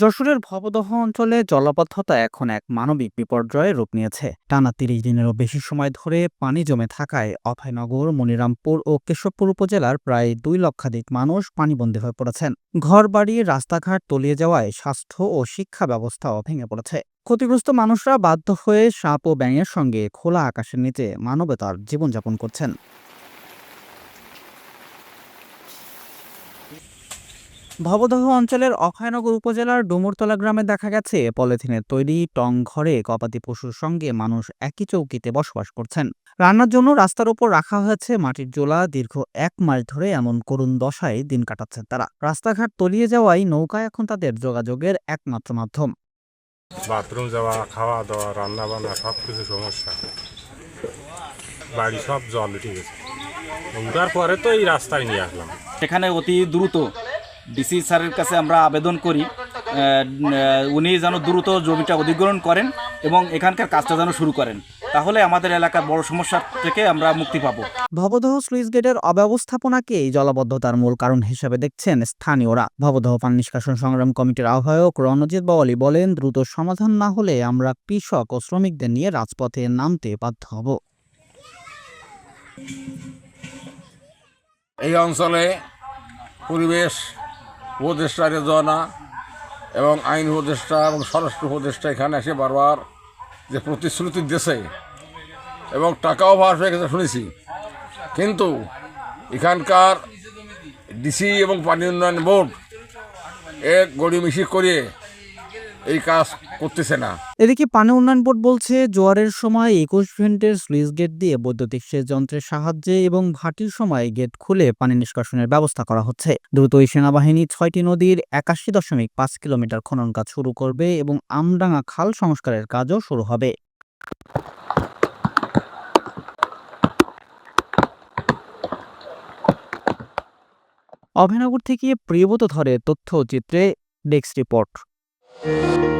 যশোরের ভবদহ অঞ্চলে জলাবদ্ধতা এখন এক মানবিক বিপর্যয়ে রূপ নিয়েছে। টানা তিরিশ দিনেরও বেশি সময় ধরে পানি জমে থাকায় অভয়নগর, মনিরামপুর ও কেশবপুর উপজেলার প্রায় দুই লক্ষাধিক মানুষ পানিবন্দী হয়ে পড়েছেন। ঘরবাড়ি, রাস্তাঘাট তলিয়ে যাওয়ায় স্বাস্থ্য ও শিক্ষা ব্যবস্থাও ভেঙে পড়েছে। ক্ষতিগ্রস্ত মানুষরা বাধ্য হয়ে সাপ ও ব্যাঙের সঙ্গে খোলা আকাশের নিচে মানবতার জীবনযাপন করছেন। ভবদহ অঞ্চলের অক্ষয়নগর উপজেলার ডুমুরতলা গ্রামে দেখা গেছে পলিথিনের তৈরি টং ঘরে গবাদি পশুর সঙ্গে মানুষ একই চৌকিতে বসবাস করছেন। রান্নার জন্য রাস্তার উপর রাখা হয়েছে মাটির জোলা দীর্ঘ এক মাস ধরে এমন করুণ দশায় দিন কাটাচ্ছেন তারা। রাস্তাঘাট তলিয়ে যাওয়ায় নৌকা এখন তাদের যোগাযোগের একমাত্র মাধ্যম। বাথরুম যাওয়া খাওয়া দাওয়া রান্না বান্না সব কিছু সমস্যা। বাড়ি সব জল উঠে গেছে। উঠার পরে তো এই রাস্তায় নিয়ে আসলাম। সেখানে অতি দ্রুত ডিসি স্যারের কাছে আমরা আবেদন করি উনি যেন দ্রুত জমিটা অধিগ্রহণ করেন এবং এখানকার কাজটা যেন শুরু করেন। তাহলে আমাদের এলাকার বড় সমস্যা থেকে আমরা মুক্তি পাবো। ভবদহ স্লুইস গেটের অব্যবস্থাপনাকেই জলাবদ্ধতার মূল কারণ হিসেবে দেখছেন স্থানীয়রা। ভবদহ পান নিষ্কাশন সংগ্রাম কমিটির আহ্বায়ক রণজিৎ বাওয়ালি বলেন দ্রুত সমাধান না হলে আমরা কৃষক ও শ্রমিকদের নিয়ে রাজপথে নামতে বাধ্য হব। এই অঞ্চলে পরিবেশ উপদেষ্টার না, এবং আইন উপদেষ্টা এবং স্বরাষ্ট্র উপদেষ্টা এখানে এসে বারবার যে প্রতিশ্রুতি দেশে এবং টাকাও পাস হয়ে গেছে শুনেছি। কিন্তু এখানকার ডিসি এবং পানি উন্নয়ন বোর্ড এক গড়িমিশি করে এই কাজ করতেছে না। এদিকে পানি উন্নয়ন বোর্ড বলছে, জোয়ারের সময় একুশ ভেন্টের স্লুইস গেট দিয়ে বৈদ্যুতিক সেচ যন্ত্রের সাহায্যে এবং ভাটির সময় গেট খুলে পানি নিষ্কাশনের ব্যবস্থা করা হচ্ছে। দ্রুত এই সেনাবাহিনী ছয়টি নদীর একাশি দশমিক পাঁচ কিলোমিটার খনন কাজ শুরু করবে এবং আমডাঙ্গা খাল সংস্কারের কাজও শুরু হবে। অভয়নগর থেকে প্রিয়ব্রত ধরে তথ্য চিত্রে ডেস্ক রিপোর্ট। Música